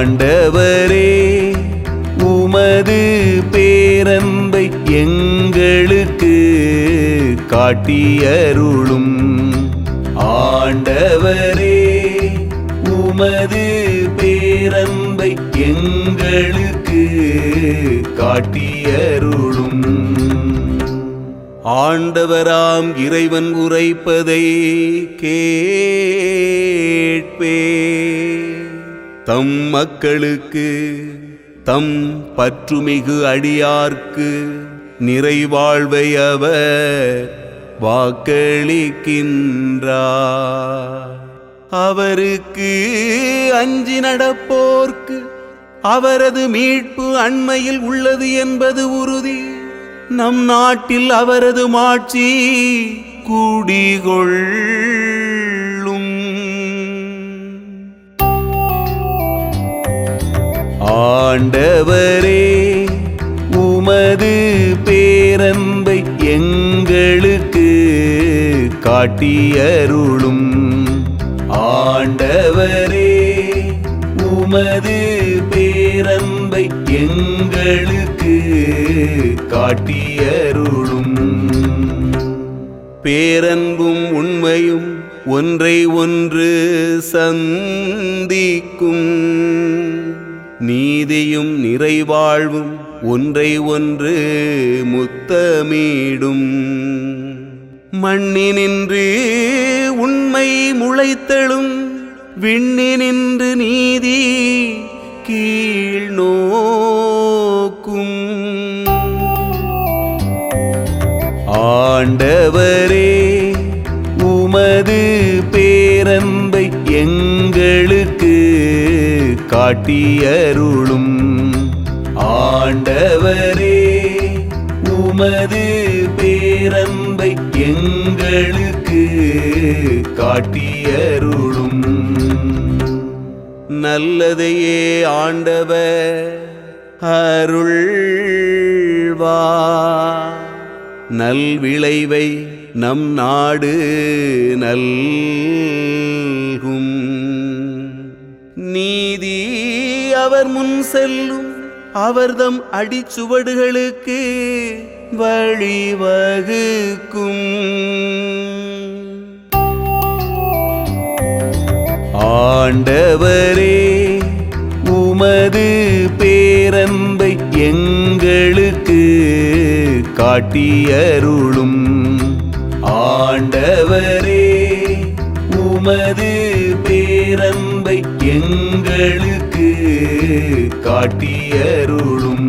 ஆண்டவரே உமது பேரன்பை எங்களுக்கு காட்டியருளும். ஆண்டவரே உமது பேரன்பை எங்களுக்கு காட்டியருளும். ஆண்டவராம் இறைவன் உரைப்பதை கேட்பே. தம் மக்களுக்கு தம் பற்றுமிகு அடியார்க்கு நிறைவாழ்வை அவர் வாக்களிக்கின்றார். அவருக்கு அஞ்சி நடப்போர்க்கு அவரது மீட்பு அண்மையில் உள்ளது என்பது உறுதி. நம் நாட்டில் அவரது மாட்சி குடிகொள்ளும் ஆண்டவரே உமது பேரன்பை எங்களுக்கு காட்டியருளும். ஆண்டவரே உமது பேரன்பை எங்களுக்கு காட்டியருளும். பேரன்பும் உண்மையும் ஒன்றை ஒன்று சந்திக்கும். நீதியும் நிறைவாழ்வும் ஒன்றை ஒன்று முத்தமீடும். மண்ணினின்று உண்மை முளைத்தெழும் விண்ணினின்று நீதி கீழ் நோக்கும். ஆண்டவர் காட்டியருளும் ஆண்டவரே உமது பேரன்பை எங்களுக்கு காட்டியருளும் நல்லதையே ஆண்டவர் அருள்வா. நல்விளைவை நம் நாடு நல்கும். நீதி அவர் முன் செல்லும். அவர்தம் அடிச்சுவடுகளுக்கு வழிவகுக்கும் ஆண்டவரே உமது பேரன்பை எங்களுக்கு காட்டியருளும். ஆண்டவரே உமது பேரன்பை காட்டியருளும்.